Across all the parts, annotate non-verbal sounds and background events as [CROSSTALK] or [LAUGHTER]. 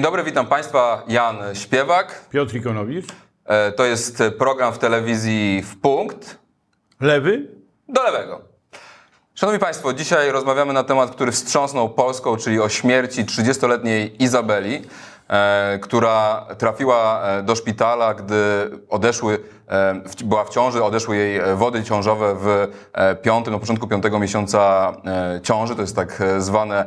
Dzień dobry, witam Państwa. Jan Śpiewak. Piotr Ikonowicz. E, To jest program w telewizji w punkt Lewy. do lewego. Szanowni Państwo, dzisiaj rozmawiamy na temat, który wstrząsnął Polską, czyli o śmierci 30-letniej Izabeli, e, która trafiła e, do szpitala, gdy odeszły, była w ciąży, odeszły jej wody ciążowe w piątym, na początku piątego miesiąca ciąży, to jest tak zwane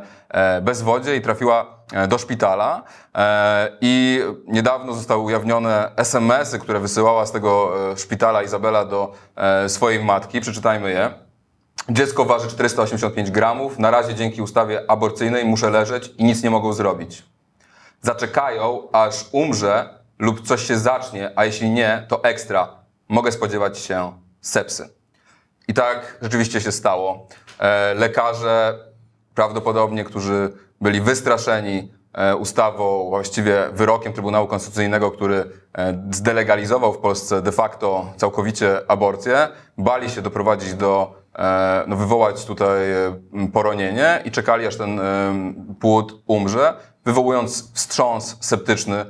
bezwodzie i trafiła do szpitala e, i niedawno zostały ujawnione SMS-y, które wysyłała z tego e, szpitala Izabela do e, swojej matki. Przeczytajmy je. Dziecko waży 485 gramów. Na razie dzięki ustawie aborcyjnej muszę leżeć i nic nie mogą zrobić. Zaczekają, aż umrze lub coś się zacznie, a jeśli nie, to ekstra. Mogę spodziewać się sepsy. I tak rzeczywiście się stało. E, lekarze, prawdopodobnie, którzy byli wystraszeni e, ustawą, właściwie wyrokiem Trybunału Konstytucyjnego, który e, zdelegalizował w Polsce de facto całkowicie aborcję, bali się doprowadzić do, e, no, wywołać tutaj poronienie i czekali, aż ten płód umrze, wywołując wstrząs septyczny,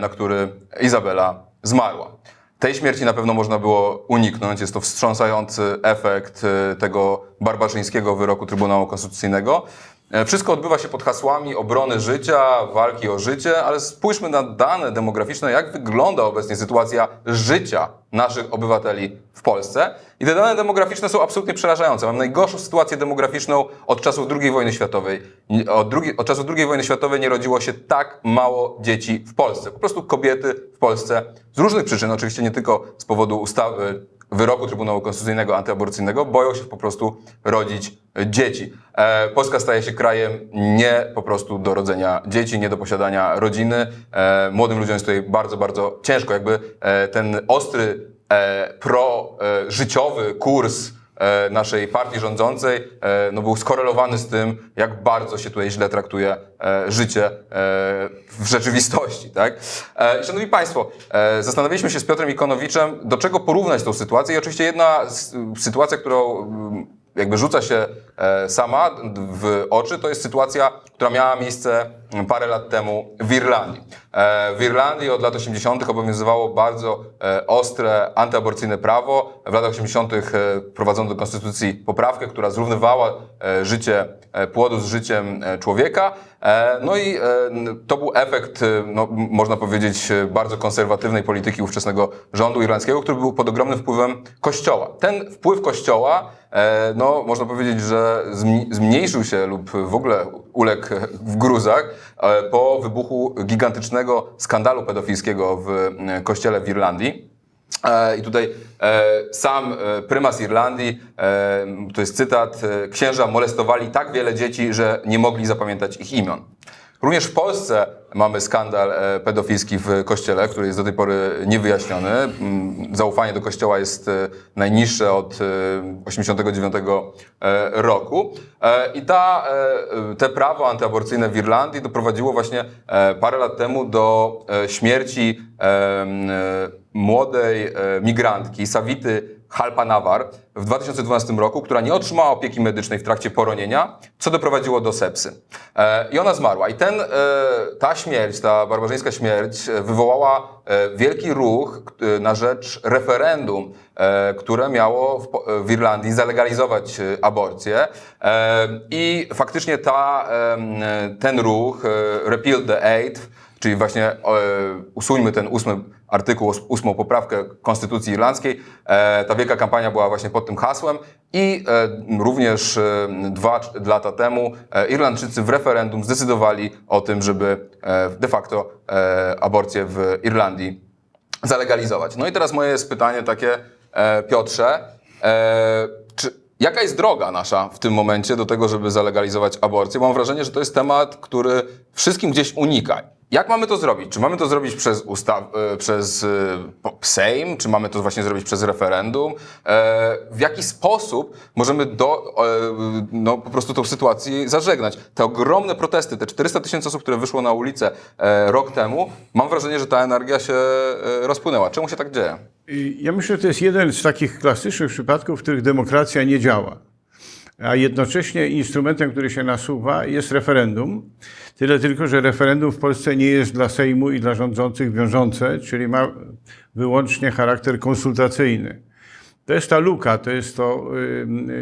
na który Izabela zmarła. Tej śmierci na pewno można było uniknąć. Jest to wstrząsający efekt e, tego barbarzyńskiego wyroku Trybunału Konstytucyjnego. E, Wszystko odbywa się pod hasłami obrony życia, walki o życie, ale spójrzmy na dane demograficzne, jak wygląda obecnie sytuacja życia naszych obywateli w Polsce. I te dane demograficzne są absolutnie przerażające. Mam najgorszą sytuację demograficzną od czasów II wojny światowej. Od, drugiej, od czasów II wojny światowej nie rodziło się tak mało dzieci w Polsce. Po prostu kobiety w Polsce z różnych przyczyn, oczywiście nie tylko z powodu ustawy, wyroku Trybunału Konstytucyjnego antyaborcyjnego, boją się po prostu rodzić dzieci. E, Polska staje się krajem nie po prostu do rodzenia dzieci, nie do posiadania rodziny. E, młodym ludziom jest tutaj bardzo, bardzo ciężko. Jakby e, ten ostry, pro-życiowy kurs naszej partii rządzącej e, no, był skorelowany z tym, jak bardzo się tutaj źle traktuje e, życie e, w rzeczywistości. Tak? E, Szanowni Państwo, e, zastanawialiśmy się z Piotrem Ikonowiczem, do czego porównać tą sytuację i oczywiście jedna sytuacja, którą jakby rzuca się e, sama w oczy, to jest sytuacja, która miała miejsce parę lat temu w Irlandii. E, W Irlandii od lat 80. obowiązywało bardzo e, ostre antyaborcyjne prawo. W latach 80. e, wprowadzono do konstytucji poprawkę, która zrównywała życie płodu z życiem człowieka. E, No i e, to był efekt, e, no, można powiedzieć, bardzo konserwatywnej polityki ówczesnego rządu irlandzkiego, który był pod ogromnym wpływem Kościoła. Ten wpływ Kościoła, no, można powiedzieć, że zmniejszył się lub w ogóle uległ w gruzach po wybuchu gigantycznego skandalu pedofilskiego w kościele w Irlandii. E, I tutaj e, sam e, prymas Irlandii, to jest cytat, księża molestowali tak wiele dzieci, że nie mogli zapamiętać ich imion. Również w Polsce mamy skandal pedofilski w kościele, który jest do tej pory niewyjaśniony. Mm, Zaufanie do kościoła jest najniższe od e, 89 e, roku. I ta, te prawo antyaborcyjne w Irlandii doprowadziło właśnie parę lat temu do śmierci młodej e, migrantki Savity Halpanawar w 2012 roku, która nie otrzymała opieki medycznej w trakcie poronienia, co doprowadziło do sepsy. E, I ona zmarła. I ten, e, ta śmierć, ta barbarzyńska śmierć wywołała wielki ruch na rzecz referendum, które miało w, Irlandii zalegalizować aborcję. I faktycznie ta, ten ruch, Repeal the Eighth, czyli właśnie usuńmy ten ósmy artykuł, ósmą poprawkę Konstytucji Irlandzkiej. E, ta wielka kampania była właśnie pod tym hasłem i e, również e, dwa lata temu Irlandczycy w referendum zdecydowali o tym, żeby de facto aborcję w Irlandii zalegalizować. No i teraz moje jest pytanie takie, Piotrze, czy, jaka jest droga nasza w tym momencie do tego, żeby zalegalizować aborcję? Mam wrażenie, że to jest temat, który wszystkim gdzieś unika. Jak mamy to zrobić? Czy mamy to zrobić przez, ustaw, e, przez e, Sejm? Czy mamy to właśnie zrobić przez referendum? E, w jaki sposób możemy do, no, po prostu tą sytuację zażegnać? Te ogromne protesty, te 400 tysięcy osób, które wyszło na ulicę rok temu, mam wrażenie, że ta energia się rozpłynęła. Czemu się tak dzieje? Ja myślę, że to jest jeden z takich klasycznych przypadków, w których demokracja nie działa. A jednocześnie instrumentem, który się nasuwa, jest referendum. Tyle tylko, że referendum w Polsce nie jest dla Sejmu i dla rządzących wiążące, czyli ma wyłącznie charakter konsultacyjny. To jest ta luka, to jest to,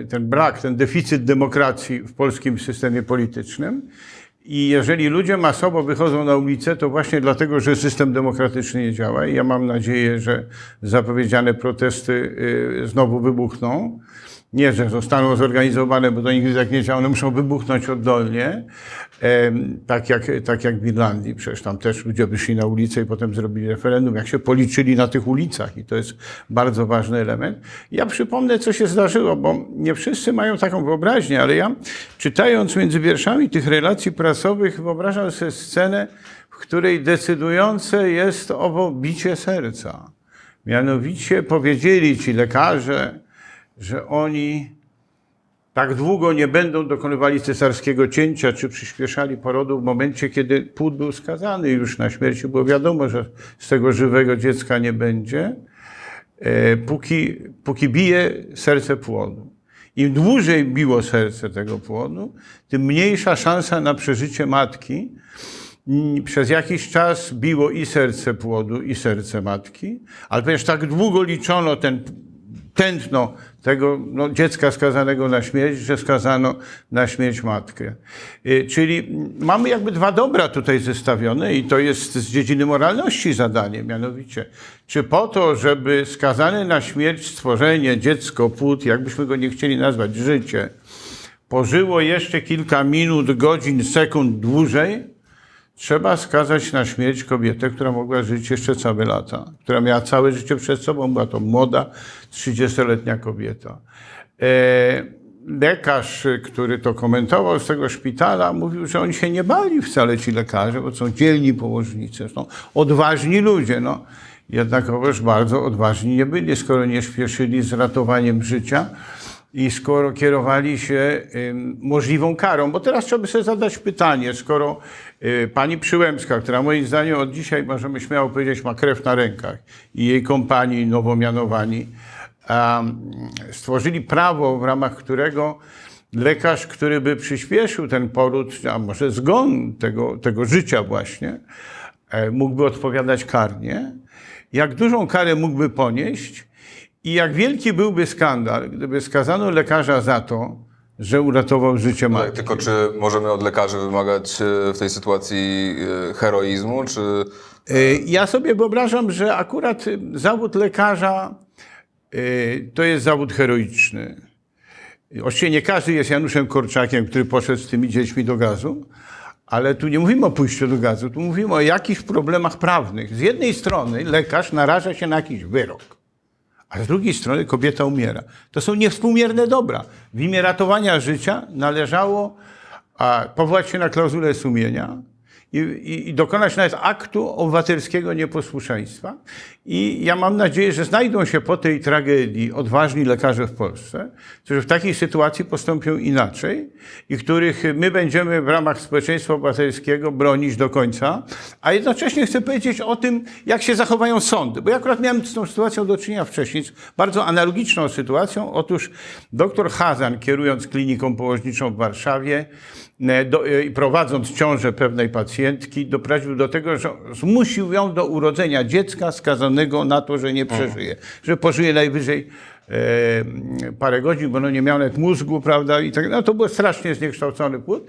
y, ten brak, ten deficyt demokracji w polskim systemie politycznym. I jeżeli ludzie masowo wychodzą na ulicę, to właśnie dlatego, że system demokratyczny nie działa. I ja mam nadzieję, że zapowiedziane protesty y, znowu wybuchną. Nie, że zostaną zorganizowane, bo tak nie działa. One muszą wybuchnąć oddolnie, tak jak, tak jak w Irlandii. Przecież tam też ludzie wyszli na ulicę i potem zrobili referendum, jak się policzyli na tych ulicach. I to jest bardzo ważny element. Ja przypomnę, co się zdarzyło, bo nie wszyscy mają taką wyobraźnię, ale ja czytając między wierszami tych relacji prasowych, wyobrażam sobie scenę, w której decydujące jest owo bicie serca. Mianowicie powiedzieli ci lekarze, że oni tak długo nie będą dokonywali cesarskiego cięcia czy przyspieszali porodu w momencie, kiedy płód był skazany już na śmierć. Było wiadomo, że z tego żywego dziecka nie będzie, e, póki, póki bije serce płodu. Im dłużej biło serce tego płodu, tym mniejsza szansa na przeżycie matki. Przez jakiś czas biło i serce płodu, i serce matki, ale ponieważ tak długo liczono ten tętno tego no, dziecka skazanego na śmierć, że skazano na śmierć matkę. Y, Czyli mamy jakby dwa dobra tutaj zestawione i to jest z dziedziny moralności zadanie, mianowicie, czy po to, żeby skazane na śmierć stworzenie, dziecko, płód, jakbyśmy go nie chcieli nazwać, życie, pożyło jeszcze kilka minut, godzin, sekund dłużej, Trzeba skazać na śmierć kobietę, która mogła żyć jeszcze całe lata, która miała całe życie przed sobą, była to młoda, 30-letnia kobieta. E, lekarz, który to komentował z tego szpitala, mówił, że oni się nie bali wcale ci lekarze, bo są dzielni położnicy, zresztą odważni ludzie. No. Jednakowoż bardzo odważni nie byli, skoro nie śpieszyli z ratowaniem życia i skoro kierowali się możliwą karą. Bo teraz trzeba by sobie zadać pytanie, skoro pani Przyłębska, która moim zdaniem od dzisiaj, możemy śmiało powiedzieć, ma krew na rękach i jej kompanii nowo mianowani, stworzyli prawo, w ramach którego lekarz, który by przyspieszył ten poród, a może zgon tego, tego życia właśnie, e, mógłby odpowiadać karnie. Jak dużą karę mógłby ponieść, i jak wielki byłby skandal, gdyby skazano lekarza za to, że uratował życie Ale matki. tylko czy możemy od lekarzy wymagać e, w tej sytuacji e, heroizmu, czy... Y, Ja sobie wyobrażam, że akurat zawód lekarza to jest zawód heroiczny. Oczywiście nie każdy jest Januszem Korczakiem, który poszedł z tymi dziećmi do gazu, ale tu nie mówimy o pójściu do gazu, tu mówimy o jakichś problemach prawnych. Z jednej strony lekarz naraża się na jakiś wyrok, a z drugiej strony kobieta umiera. To są niewspółmierne dobra. W imię ratowania życia należało a, powołać się na klauzulę sumienia i, i, i dokonać nawet aktu obywatelskiego nieposłuszeństwa. I ja mam nadzieję, że znajdą się po tej tragedii odważni lekarze w Polsce, którzy w takiej sytuacji postąpią inaczej i których my będziemy w ramach społeczeństwa obywatelskiego bronić do końca. A jednocześnie chcę powiedzieć o tym, jak się zachowają sądy. Bo ja akurat miałem z tą sytuacją do czynienia wcześniej, z bardzo analogiczną sytuacją. Otóż dr Hazan, kierując kliniką położniczą w Warszawie, do, e, i prowadząc ciążę pewnej pacjentki, doprowadził do tego, że zmusił ją do urodzenia dziecka skazanego na to, że nie przeżyje, że pożyje najwyżej e, parę godzin, bo no nie miał nawet mózgu, prawda, i tak, no to był strasznie zniekształcony płód.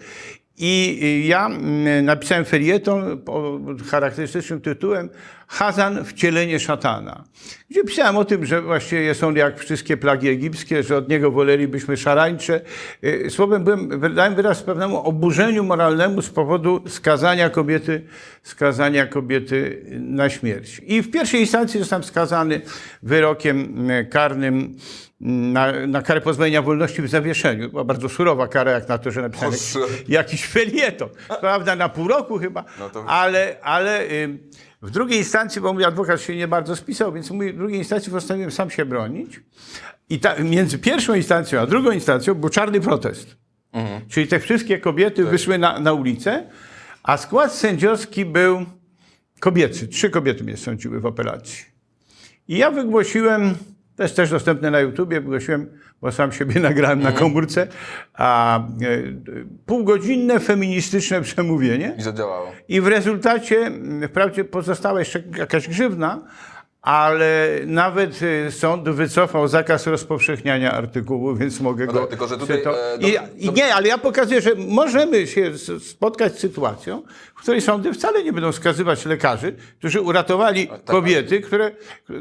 I ja mm, napisałem felieton pod charakterystycznym tytułem Hazan wcielenie szatana, gdzie pisałem o tym, że właściwie jest on jak wszystkie plagi egipskie, że od niego wolelibyśmy szarańcze. Y, Słowem byłem, dałem wyraz pewnemu oburzeniu moralnemu z powodu skazania kobiety, skazania kobiety na śmierć. I w pierwszej instancji zostałem skazany wyrokiem y, karnym na, na karę pozbawienia wolności w zawieszeniu. Była bardzo surowa kara, jak na to, że napisałem jakiś, jakiś felieton. Prawda, na pół roku chyba. No to- Ale, ale ym, w drugiej instancji, bo mój adwokat się nie bardzo spisał, więc w drugiej instancji postanowiłem sam się bronić. I ta, między pierwszą instancją a drugą instancją był czarny protest. Czyli te wszystkie kobiety wyszły na, na ulicę, a skład sędziowski był kobiecy. Trzy kobiety mnie sądziły w apelacji. I ja wygłosiłem To jest też dostępne na YouTubie, bo sam siebie [LAUGHS] nagrałem na komórce, a e, półgodzinne feministyczne [LAUGHS] przemówienie. I zadziałało. I w rezultacie, mm, wprawdzie pozostała jeszcze jakaś grzywna, ale nawet y, sąd wycofał zakaz rozpowszechniania artykułu, [LAUGHS] więc mogę No go... tak, tylko że tutaj, cyto- e, I, dob- I nie, ale ja pokazuję, że możemy się spotkać z sytuacją, w której sądy wcale nie będą skazywać lekarzy, którzy uratowali tak. kobiety, które,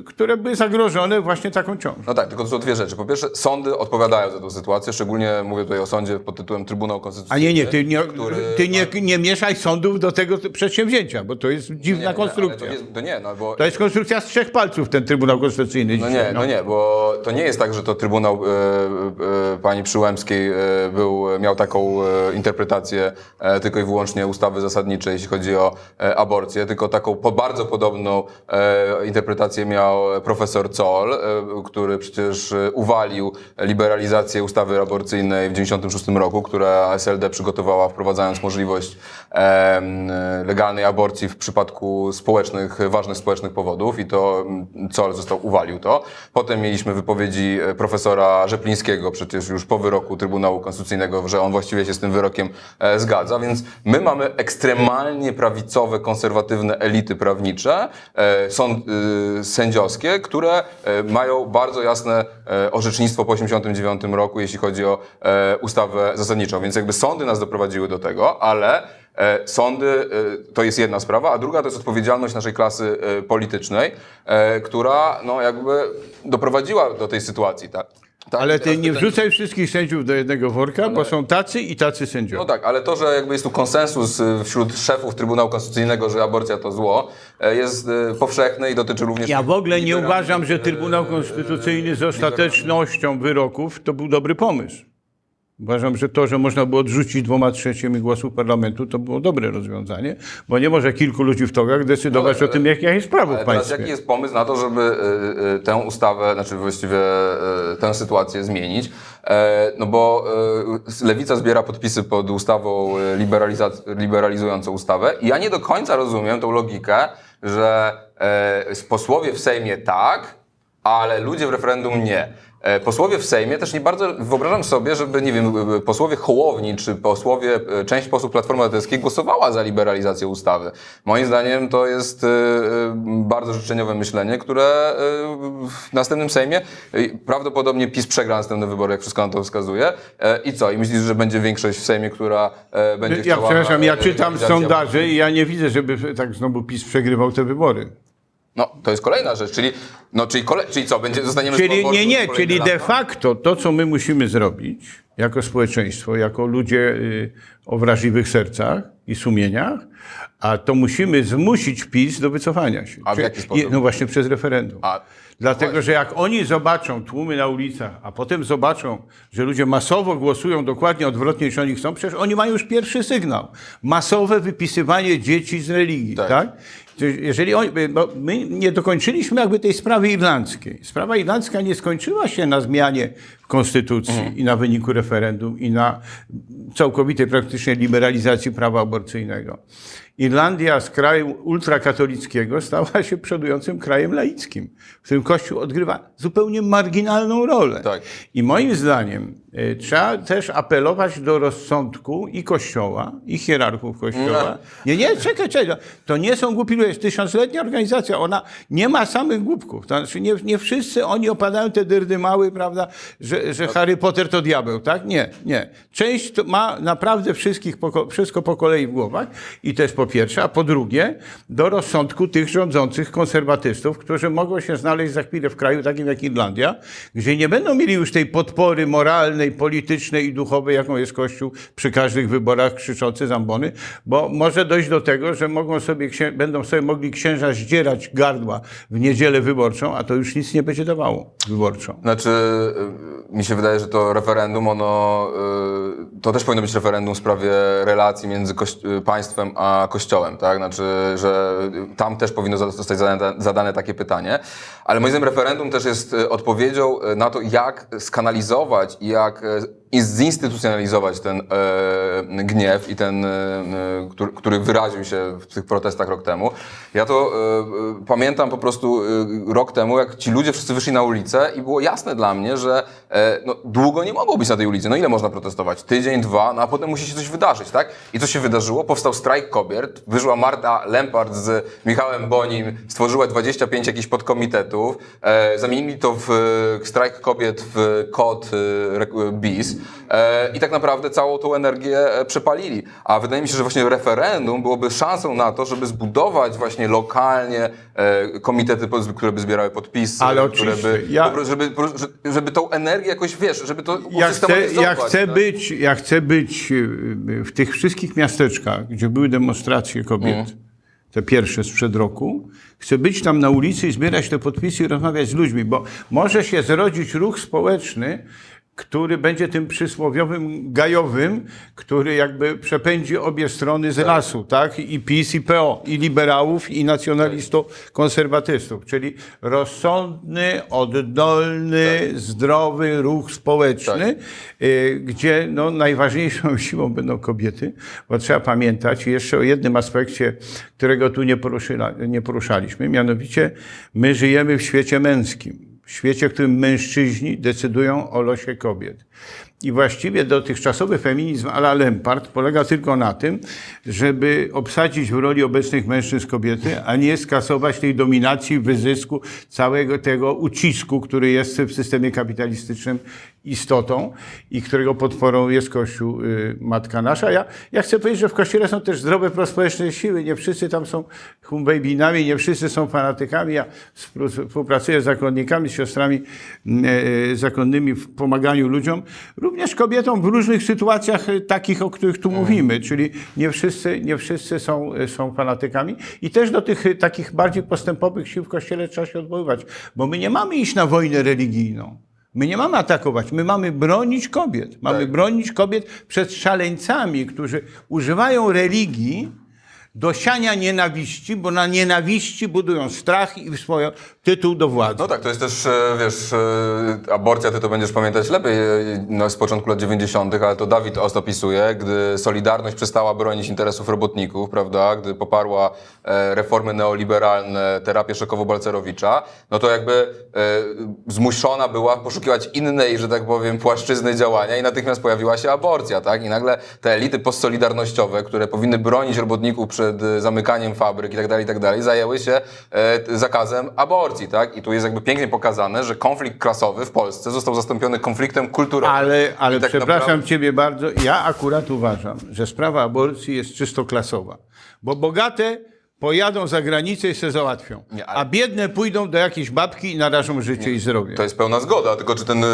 które były zagrożone właśnie taką ciążą. No tak, tylko to są dwie rzeczy. Po pierwsze, sądy odpowiadają za tę sytuację, szczególnie mówię tutaj o sądzie pod tytułem Trybunał Konstytucyjny. A nie, nie, ty nie, który ty nie, nie mieszaj sądów do tego przedsięwzięcia, bo to jest dziwna Nie, nie, konstrukcja. To nie, to nie, no bo To jest konstrukcja z trzech palców, ten Trybunał Konstytucyjny No dzisiaj. nie, no nie, bo to nie jest tak, że to Trybunał e, e, pani Przyłębskiej e, był, miał taką e, interpretację e, tylko i wyłącznie ustawy zasadniczej, jeśli chodzi o e, aborcję, tylko taką bardzo podobną e, interpretację miał profesor Zoll, e, który przecież e, uwalił liberalizację ustawy aborcyjnej w 1996 roku, która SLD przygotowała, wprowadzając możliwość e, legalnej aborcji w przypadku społecznych, ważnych społecznych powodów i to Zoll został, uwalił to. Potem mieliśmy wypowiedzi e, profesora Rzeplińskiego, przecież już po wyroku Trybunału Konstytucyjnego, że on właściwie się z tym wyrokiem e, zgadza, więc my mamy ekstremalnie prawicowe, konserwatywne elity prawnicze, e, sąd, y, sędziowskie, które e, mają bardzo jasne e, orzecznictwo po 1989 roku, jeśli chodzi o e, ustawę zasadniczą. Więc jakby sądy nas doprowadziły do tego, ale E, Sądy e, to jest jedna sprawa, a druga to jest odpowiedzialność naszej klasy e, politycznej, e, która no jakby doprowadziła do tej sytuacji. Tak? Tak, Ale ty nie wrzucaj wszystkich sędziów do jednego worka, bo są tacy i tacy No sędziowie. tak, ale to, że jakby jest tu konsensus y, wśród szefów Trybunału Konstytucyjnego, że aborcja to zło, e, jest y, powszechny i dotyczy również... Ja w ogóle nie uważam, że e, Trybunał Konstytucyjny z ostatecznością wyroków to był dobry pomysł. Uważam, że to, że można było odrzucić dwoma trzecimi głosów parlamentu, to było dobre rozwiązanie, bo nie może kilku ludzi w togach decydować No, ale- o tym, jakie jest prawo Ale w teraz państwie. jaki jest pomysł na to, żeby y, y, tę ustawę, znaczy właściwie y, tę sytuację zmienić? E, No bo Lewica zbiera podpisy pod ustawą liberalizującą ustawę i ja nie do końca rozumiem tą logikę, że e, posłowie w Sejmie tak, ale ludzie w referendum nie. E, Posłowie w Sejmie też nie bardzo wyobrażam sobie, żeby, nie wiem, e, posłowie Hołowni czy posłowie, e, część posłów Platformy Obywatelskiej głosowała za liberalizacją ustawy. Moim zdaniem to jest e, e, bardzo życzeniowe myślenie, które e, w następnym Sejmie e, prawdopodobnie PiS przegra następne wybory, jak wszystko na to wskazuje. E, I co? I myślisz, że będzie większość w Sejmie, która e, będzie Ja chciała... przepraszam, ja e, czytam sondaże i ja nie widzę, żeby tak znowu PiS przegrywał te wybory. No, to jest kolejna rzecz, czyli, no, czyli, kole, czyli co, będzie, zostaniemy Czyli nie, nie, czyli de facto to, co my musimy zrobić jako społeczeństwo, jako ludzie y, o wrażliwych sercach i sumieniach, a to musimy zmusić PiS do wycofania się. A w jaki sposób? No właśnie przez referendum. A, Dlatego, że jak oni zobaczą tłumy na ulicach, a potem zobaczą, że ludzie masowo głosują dokładnie odwrotnie niż oni chcą, przecież oni mają już pierwszy sygnał. Masowe wypisywanie dzieci z religii, Tak. tak? Jeżeli oni, bo my nie dokończyliśmy jakby tej sprawy irlandzkiej. Sprawa irlandzka nie skończyła się na zmianie konstytucji i na wyniku referendum i na całkowitej praktycznie liberalizacji prawa aborcyjnego. Irlandia z kraju ultrakatolickiego stała się przodującym krajem laickim, w którym Kościół odgrywa zupełnie marginalną rolę. Tak. I moim zdaniem e, trzeba też apelować do rozsądku i Kościoła, i hierarchów Kościoła. Nie, nie, czekaj, czekaj. To nie są głupi ludzie. Jest tysiącletnia organizacja. Ona nie ma samych głupków. To znaczy nie, nie wszyscy oni opadają te dyrdy mały, prawda, że, że Harry Potter to diabeł, tak? Nie, nie. Część ma naprawdę wszystkich, poko- wszystko po kolei w głowach i to jest po pierwsze, a po drugie do rozsądku tych rządzących konserwatystów, którzy mogą się znaleźć za chwilę w kraju takim jak Irlandia, gdzie nie będą mieli już tej podpory moralnej, politycznej i duchowej, jaką jest Kościół przy każdych wyborach krzyczący zambony, bo może dojść do tego, że mogą sobie, będą sobie mogli księża zdzierać gardła w niedzielę wyborczą, a to już nic nie będzie dawało wyborczą. Znaczy, y, mi się wydaje, że to referendum, ono, y, to też powinno być referendum w sprawie relacji między państwem a kościołem, tak? Znaczy, że tam też powinno zostać zadane, zadane takie pytanie. Ale moim zdaniem referendum też jest y, odpowiedzią y, na to, jak skanalizować i jak y, i zinstytucjonalizować ten e, gniew i ten, e, e, który, który wyraził się w tych protestach rok temu. Ja to e, e, pamiętam po prostu e, rok temu, jak ci ludzie wszyscy wyszli na ulicę i było jasne dla mnie, że no, długo nie mogą być na tej ulicy. No ile można protestować? Tydzień, dwa, no a potem musi się coś wydarzyć, tak? I co się wydarzyło? Powstał strajk kobiet, wyszła Marta Lempart z Michałem Bonim, stworzyła 25 jakichś podkomitetów, zamienili to w strajk kobiet w kod e, BIS i tak naprawdę całą tą energię e, przepalili. A wydaje mi się, że właśnie referendum byłoby szansą na to, żeby zbudować właśnie lokalnie e, komitety, które by zbierały podpisy, Ale które by, ja- żeby, żeby, tą energię jakoś, wiesz, żeby to Ja chcę, ja, chcę tak? być, ja chcę być w tych wszystkich miasteczkach, gdzie były demonstracje kobiet, Mhm. te pierwsze sprzed roku, chcę być tam na ulicy i zbierać te podpisy i rozmawiać z ludźmi, bo może się zrodzić ruch społeczny, który będzie tym przysłowiowym gajowym, który jakby przepędzi obie strony z lasu, tak? I PiS, i PO, i liberałów, i nacjonalistów, konserwatystów, czyli rozsądny, oddolny, zdrowy ruch społeczny, y, gdzie no, najważniejszą [LAUGHS] siłą będą kobiety, bo trzeba pamiętać jeszcze o jednym aspekcie, którego tu nie, poruszyla, nie poruszaliśmy, mianowicie my żyjemy w świecie męskim. W świecie, w którym mężczyźni decydują o losie kobiet. I właściwie dotychczasowy feminizm à la Lempart polega tylko na tym, żeby obsadzić w roli obecnych mężczyzn kobiety, a nie skasować tej dominacji, wyzysku, całego tego ucisku, który jest w systemie kapitalistycznym istotą i którego potworą jest Kościół y, Matka Nasza. Ja, ja chcę powiedzieć, że w Kościele są też zdrowe prospołeczne siły. Nie wszyscy tam są humbejbinami, nie wszyscy są fanatykami. Ja współ- współpracuję z zakonnikami, z siostrami e, zakonnymi w pomaganiu ludziom, również kobietom w różnych sytuacjach e, takich, o których tu mówimy, czyli nie wszyscy, nie wszyscy są, e, są fanatykami i też do tych e, takich bardziej postępowych sił w Kościele trzeba się odwoływać, bo my nie mamy iść na wojnę religijną. My nie mamy atakować, my mamy bronić kobiet. Mamy Tak. bronić kobiet przed szaleńcami, którzy używają religii do siania nienawiści, bo na nienawiści budują strach i swoją tytuł do władzy. No tak, to jest też, e, wiesz, e, aborcja, ty to będziesz pamiętać lepiej no, z początku lat 90., ale to Dawid Ost opisuje, gdy Solidarność przestała bronić interesów robotników, prawda, gdy poparła reformy neoliberalne, terapię Szokowo-Balcerowicza, no to jakby zmuszona była poszukiwać innej, że tak powiem, płaszczyzny działania i natychmiast pojawiła się aborcja, tak? I nagle te elity postsolidarnościowe, które powinny bronić robotników przed zamykaniem fabryk i tak dalej, i tak dalej, zajęły się zakazem aborcji, tak? I tu jest jakby pięknie pokazane, że konflikt klasowy w Polsce został zastąpiony konfliktem kulturowym. Ale, ale tak przepraszam naprawdę- Ciebie bardzo, ja akurat uważam, że sprawa aborcji jest czysto klasowa. Bo bogate pojadą za granicę i się załatwią. Nie, ale- A biedne pójdą do jakiejś babki i narażą życie i zdrowie. To jest pełna zgoda, tylko czy ten, e,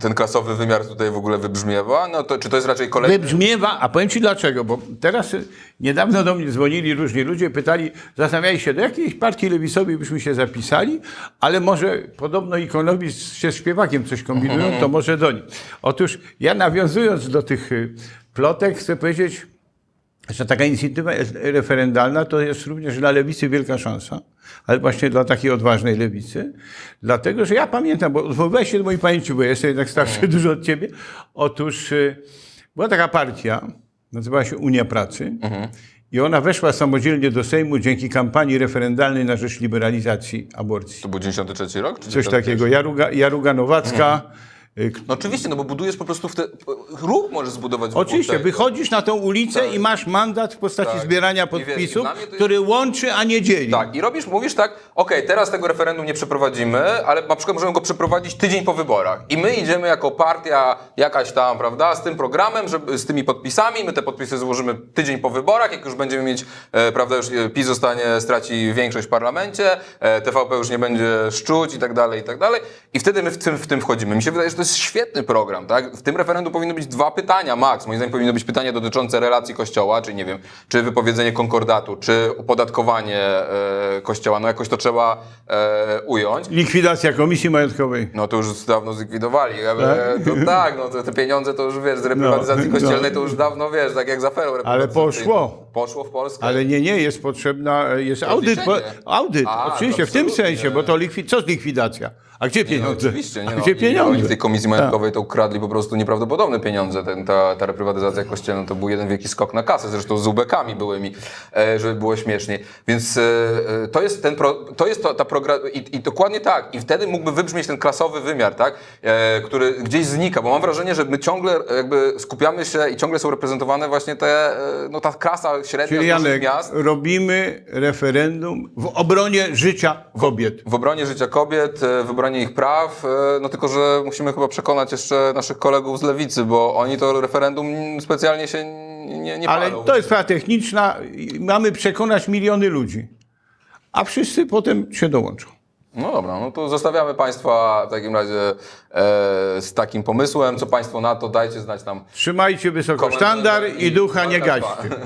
ten klasowy wymiar tutaj w ogóle wybrzmiewa? No to czy to jest raczej kolejny... Wybrzmiewa, a powiem Ci dlaczego, bo teraz y, niedawno do mnie dzwonili różni ludzie, pytali, zastanawiali się, do jakiej partii lewicowej byśmy się zapisali, ale może podobno ikonowi się śpiewakiem coś kombinują, to może do nich. Otóż ja nawiązując do tych y, plotek chcę powiedzieć, że taka inicjatywa referendalna to jest również dla lewicy wielka szansa, ale właśnie dla takiej odważnej lewicy. Dlatego, że ja pamiętam, bo odwoływałeś się do mojej pamięci, bo jestem jednak starszy dużo od ciebie. Otóż y, była taka partia, nazywała się Unia Pracy. I ona weszła samodzielnie do Sejmu dzięki kampanii referendalnej na rzecz liberalizacji aborcji. To był 93 rok? Coś 91? takiego. Jaruga, Jaruga Nowacka. y, No oczywiście, no bo budujesz po prostu w te... Ruch możesz zbudować wokół Oczywiście, tego. wychodzisz na tę ulicę i masz mandat w postaci Tak. zbierania wiesz, podpisów, to jest- który łączy, a nie dzieli. Tak, i robisz, mówisz tak, okej, teraz tego referendum nie przeprowadzimy, ale na przykład możemy go przeprowadzić tydzień po wyborach. I my idziemy jako partia jakaś tam, prawda, z tym programem, żeby, z tymi podpisami, my te podpisy złożymy tydzień po wyborach, jak już będziemy mieć, e, prawda, już e, PiS zostanie, straci większość w parlamencie, e, TVP już nie będzie szczuć i tak dalej, i tak dalej. I wtedy my w tym, w tym wchodzimy. Mi się wydaje, że to jest świetny program, tak? W tym referendum powinny być dwa pytania, max. Moim zdaniem powinno być pytanie dotyczące relacji Kościoła, czyli nie wiem, czy wypowiedzenie konkordatu, czy opodatkowanie e, Kościoła, no jakoś to trzeba e, ująć. Likwidacja komisji majątkowej. No to już dawno zlikwidowali. E, to tak, no to te pieniądze to już wiesz, z reprywatyzacji No, kościelnej no. to już dawno wiesz, tak jak za aferą Ale poszło. Poszło w Polskę. Ale nie, nie, jest potrzebna, jest audyt. Po, audyt, A, oczywiście, w tym sensie, bo to likwid, co z likwidacja? A gdzie Nie, no, pieniądze? oczywiście, nie A no. gdzie I Oni pieniądze? W tej komisji majątkowej to ukradli po prostu nieprawdopodobne pieniądze. Ten, ta, ta reprywatyzacja kościelna to był jeden wielki skok na kasę, zresztą z ubekami byłymi, e, żeby było śmiesznie. Więc e, e, to jest ten, pro, to jest to, ta program i, i dokładnie tak. I wtedy mógłby wybrzmieć ten klasowy wymiar, tak? Który gdzieś znika, bo mam wrażenie, że my ciągle jakby skupiamy się i ciągle są reprezentowane właśnie te, no ta klasa średnia Czyli Janek, miast. robimy referendum w obronie życia kobiet. W obronie życia kobiet, w obronie ich praw, e, no tylko, że musimy chyba przekonać jeszcze naszych kolegów z lewicy, bo oni to referendum specjalnie się nie, nie Ale palą. to jest sprawa techniczna. i Mamy przekonać miliony ludzi. A wszyscy potem się dołączą. No dobra, no to zostawiamy Państwa w takim razie e, z takim pomysłem. Co Państwo na to? Dajcie znać nam. Trzymajcie wysoko sztandar i ducha nie walka trwa. gaście.